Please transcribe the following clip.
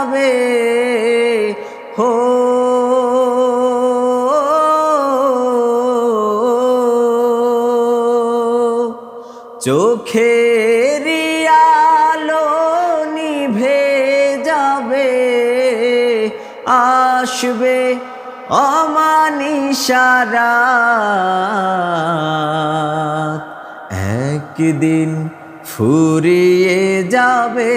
যাবে হো। চোখের আলো নিভে যাবে আসবে অমানিসারা একদিন ফুরিয়ে যাবে।